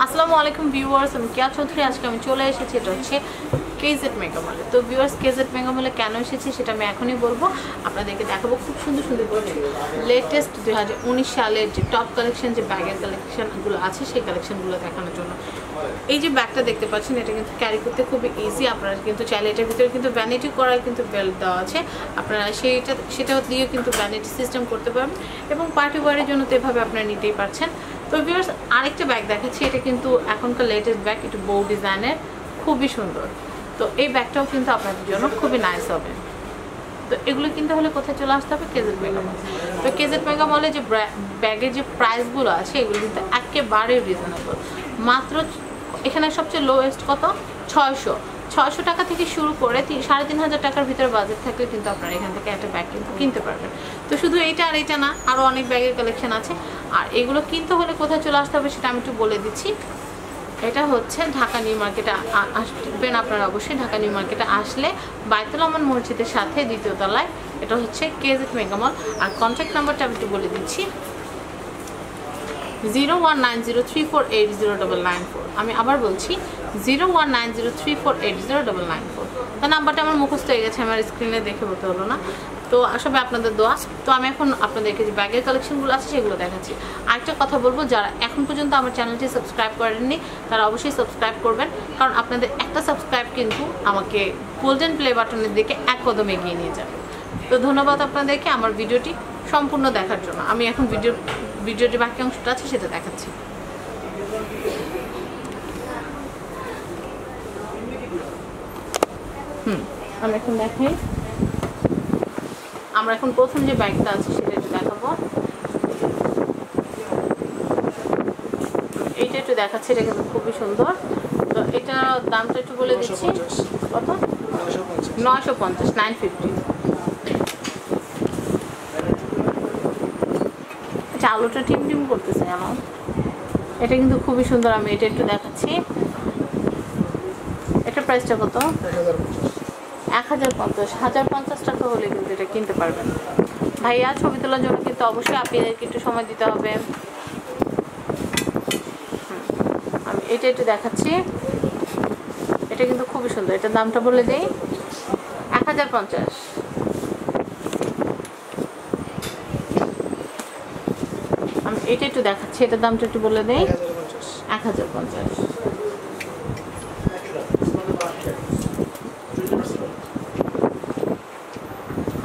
আসসালামু আলাইকুম ভিউয়ার্স, আমি কেয়া চৌধুরী। আজকে আমি চলে এসেছি, এটা হচ্ছে কেজেট মেগামলে। তো ভিউয়ার্স, কেজেট মেগামলে কেন এসেছি সেটা আমি এখনই বলব। আপনাদেরকে দেখাবো খুব সুন্দর সুন্দর করে। লেটেস্ট দুই হাজার উনিশ সালের যে টপ কালেকশন যে ব্যাগের কালেকশনগুলো আছে, সেই কালেকশনগুলো দেখানোর জন্য। এই যে ব্যাগটা দেখতে পাচ্ছেন, এটা কিন্তু ক্যারি করতে খুবই ইজি আপনারা কিন্তু চাইলে এটার ভিতরে কিন্তু ভ্যানিটি করার কিন্তু বেল্ট দেওয়া আছে। আপনারা সেইটা সেটাও দিয়েও কিন্তু ভ্যানিটি সিস্টেম করতে পারবেন। এবং পার্টি ওয়ারের জন্য তো এভাবে আপনারা নিতেই পারছেন। তো ভিউয়ার্স আরেকটা ব্যাগ দেখাচ্ছি, এটা কিন্তু এখনকার লেটেস্ট ব্যাগ একটু বউ ডিজাইনের খুবই সুন্দর। তো এই ব্যাগটাও কিন্তু আপনাদের জন্য খুবই নাইস হবে। তো এগুলো কিনতে হলে কোথায় চলে আসতে হবে? কেজেট মেগা মল তো কেজেট মেগা মলে যে ব্যাগের যে প্রাইসগুলো আছে, এগুলো কিন্তু একেবারে রিজনেবল মাত্র, এখানে সবচেয়ে লোয়েস্ট কত? ছয়শো। ছয়শো টাকা থেকে শুরু করে সাড়ে তিন হাজার টাকার ভিতরে বাজেট থাকলে কিন্তু আপনারা এখান থেকে একটা ব্যাগ কিন্তু কিনতে পারবেন। তো শুধু এইটা আর এইটা না আরও অনেক ব্যাগের কালেকশন আছে। আর এগুলো কিনতে হলে কোথায় চলে আসতে হবে সেটা আমি একটু বলে দিচ্ছি। এটা হচ্ছে ঢাকা নিউ মার্কেটে আসবেন আপনারা অবশ্যই। ঢাকা নিউ মার্কেটে আসলে বাইতুল আমান মসজিদের সাথে দ্বিতীয় তলায়। এটা হচ্ছে কেজেট মেগামল আর কন্ট্যাক্ট নাম্বারটা আমি একটু বলে দিচ্ছি। Zero one nine zero three four eight zero double nine four. আমি আবার বলছি, zero one nine zero three four eight zero double nine four. তো নাম্বারটা আমার মুখস্থ হয়ে গেছে, আমার স্ক্রিনে দেখে বলতে হলো না। তো আসলে আপনাদের দোয়া। তো আমি এখন আপনাদেরকে যে ব্যাগের কালেকশনগুলো আছে, সেগুলো দেখাচ্ছি। আরেকটা কথা বলব, যারা এখন পর্যন্ত আমার চ্যানেলটি সাবস্ক্রাইব করেননি, তারা অবশ্যই সাবস্ক্রাইব করবেন। কারণ আপনাদের একটা সাবস্ক্রাইব কিন্তু আমাকে গোল্ডেন প্লে বাটনের দিকে এক কদম এগিয়ে নিয়ে যাবে। তো ধন্যবাদ আপনাদেরকে আমার ভিডিওটি সম্পূর্ণ দেখার জন্য। আমি এখন ভিডিও ভিডিওটি বাকি অংশটা আছে সেটা দেখাচ্ছি। হুম আমি এখন দেখাই। আমরা এখন প্রথম যে ব্যাগটা আছে সেটা একটু দেখাবো। এইটা একটু দেখাচ্ছি এটা কিন্তু খুবই সুন্দর। তো এটা দামটা একটু বলে দিচ্ছি। কত? নয়শো পঞ্চাশ। নাইন ফিফটি আচ্ছা আলুটা টিম টিম করতেছে কেন এটা কিন্তু খুবই সুন্দর, আমি এটা একটু দেখাচ্ছি। এটা প্রাইসটা কত? এক হাজার পঞ্চাশ। হাজার পঞ্চাশ টাকা হলে কিন্তু এটা কিনতে পারবেন। ভাইয়া, ছবি তোলার জন্য কিন্তু অবশ্যই আপনাদেরকে একটু সময় দিতে হবে। আমি এটা একটু দেখাচ্ছি। এটা কিন্তু খুবই সুন্দর। এটার দামটা বলে দিই। এক হাজার পঞ্চাশ আমি এটা একটু দেখাচ্ছি এটার দামটা একটু বলে দিই। এক হাজার পঞ্চাশ।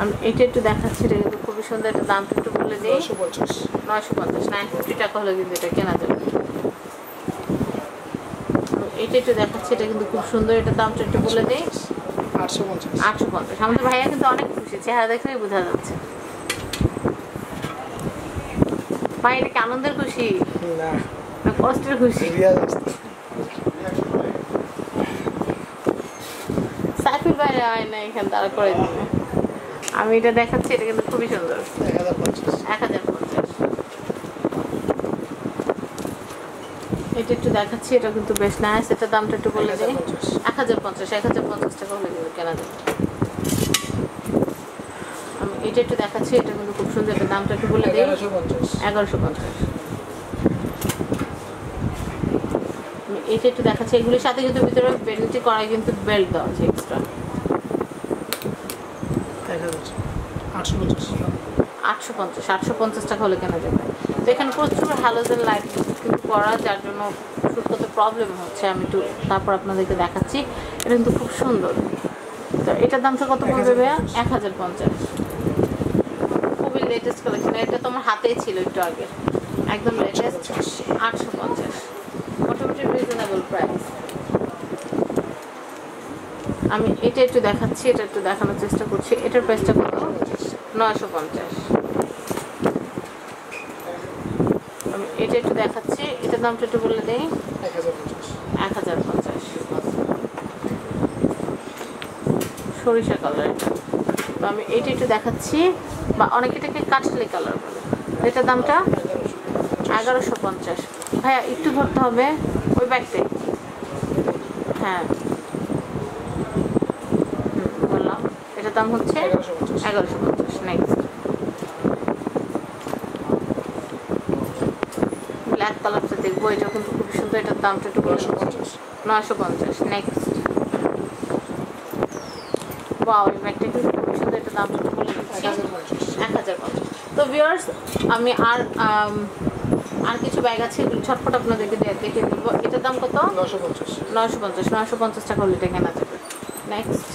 আমি এটা একটু দেখাচ্ছি এটা কিন্তু খুবই সুন্দর এটা দামটা একটু বলে দিই। নয়শো পঞ্চাশ। নাইন ফিফটি টাকা হলে কিন্তু এটা কেনা যাবে। এটা একটু দেখাচ্ছি এটা কিন্তু খুব সুন্দর এটা দামটা একটু বলে দিই। আটশো পঞ্চাশ। আটশো পঞ্চাশ। আমাদের ভাইয়া কিন্তু অনেক খুশি চেহারা দেখলেই বোঝা যাচ্ছে। ভাই এটা কি আনন্দের খুশি? না। কষ্টের খুশি? সাইফুল বাইরে হয় না এখানে তারা করে দিবে। আমি এটা দেখাচ্ছি এটা কিন্তু খুবই সুন্দর। এক হাজার পঞ্চাশ। এটা একটু দেখাচ্ছি এটা কিন্তু বেশ নাইস এটার দামটা একটু বলে দিই। এক হাজার পঞ্চাশ এক হাজার পঞ্চাশ টাকা হলে কিন্তু কেনা যাবে এটা একটু দেখাচ্ছি এটা কিন্তু খুব সুন্দর এটার দামটা একটু বলে দিই। এগারোশো পঞ্চাশ। এটা একটু দেখাচ্ছি এগুলির সাথে কিন্তু ভিতরে বেলটি করায় কিন্তু বেল্ট দেওয়া আছে এক্সট্রা আটশো পঞ্চাশ। আটশো পঞ্চাশ টাকা হলে কেনা যাবে। তো এখানে প্রচুর হ্যালোজেন লাইট কিন্তু করা যার জন্য শ্যুট করতে প্রবলেম হচ্ছে আমি একটু তারপর আপনাদেরকে দেখাচ্ছি। এটা কিন্তু খুব সুন্দর। তো এটার দামটা কত পড়বে ভাইয়া? এক হাজার পঞ্চাশ। লেটেস্ট কালেকশন এটা তোমার হাতেই ছিল একটু আগে। একদম লেটেস্ট আটশো পঞ্চাশ। মোটামুটি রিজনেবল প্রাইস আমি এটা একটু দেখাচ্ছি, এটা একটু দেখানোর চেষ্টা করছি। এটার প্রাইসটা কত? নয়শো পঞ্চাশ। আমি এটা একটু দেখাচ্ছি, এটার দামটা একটু বলে দিই। এক হাজার পঞ্চাশ। সরিষা কালার তো আমি এটা একটু দেখাচ্ছি। বা অনেকে এটাকে কাঠলি কালার বলে। এটার দামটা এগারোশো পঞ্চাশ। ভাইয়া একটু ধরতে হবে ওই ব্যাগটাই হ্যাঁ। বললাম। এটার দাম হচ্ছে এগারোশো পঞ্চাশ। নেক্সট ব্ল্যাক কালারটা দেখব এটা কিন্তু খুব সুন্দর এটার দামটা একটু নয়শো পঞ্চাশ। নয়শো পঞ্চাশ নেক্সট বাও এই ব্যাগটা কিন্তু একটু বলে এক হাজার পঞ্চাশ তো ভিউয়ার্স আমি আর আর কিছু ব্যাগ আছে এগুলো ছটফট আপনাদেরকে দেখে দেবো। এটার দাম কত? নয়শো পঞ্চাশ। নয়শো পঞ্চাশ নয়শো পঞ্চাশ টাকা হলে এটা কেনা যাবে। নেক্সট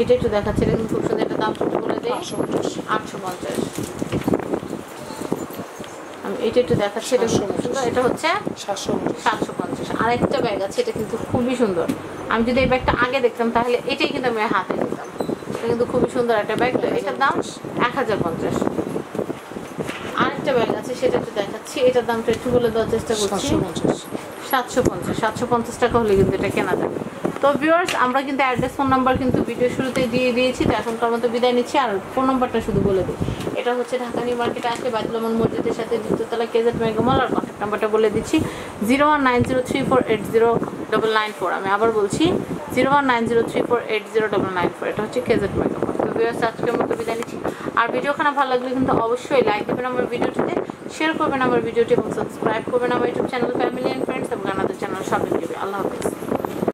এটা একটু দেখাচ্ছে এটা খুব সুন্দর এটা দাম একটু বলে দিই। আটশো পঞ্চাশ। আমি এটা একটু দেখাচ্ছি এটা সুন্দর এটা হচ্ছে সাতশো পঞ্চাশ। আরেকটা ব্যাগ আছে এটা কিন্তু খুবই সুন্দর। আমি যদি এই ব্যাগটা আগে দেখতাম তাহলে এটাই কিন্তু আমি হাতে নিতাম। এটা কিন্তু খুবই সুন্দর একটা ব্যাগ তো এটার দাম এক হাজার পঞ্চাশ। আরেকটা ব্যাগ আছে সেটা একটু দেখাচ্ছি। এটার দামটা একটু বলে দেওয়ার চেষ্টা করছি। সাতশো পঞ্চাশ। সাতশো পঞ্চাশ টাকা হলে কিন্তু এটা কেনা যাবে। তো ভিউয়ার্স আমরা কিন্তু অ্যাড্রেস ফোন নাম্বার কিন্তু ভিডিও শুরুতে দিয়ে দিয়েছি তো এখনকার মতো বিদায় নিচ্ছি। আর ফোন নাম্বারটা শুধু বলে দিই। এটা হচ্ছে ঢাকা নিউ মার্কেটে আসলে বাইতুলামন মসজিদের সাথে দ্বিতীয়তলা কেজেট মেগামল আর কন্ট্যাক্ট নাম্বারটা বলে দিচ্ছি। Zero one nine zero three four eight zero double nine four আমি আবার বলছি zero one nine zero three four eight zero double nine four এটা হচ্ছে কেজেট মেকআপ তো আজকের মতো বিদায় নিচ্ছি। আর ভিডিওখানা ভালো লাগলে কিন্তু অবশ্যই লাইক দেবেন আমার ভিডিওটিতে শেয়ার করবেন আমার ভিডিওটি এবং সাবস্ক্রাইব করবেন আমার YouTube channel family and friends এবং আমাদের চ্যানেল সবাই দেবে আল্লাহ হাফিজ।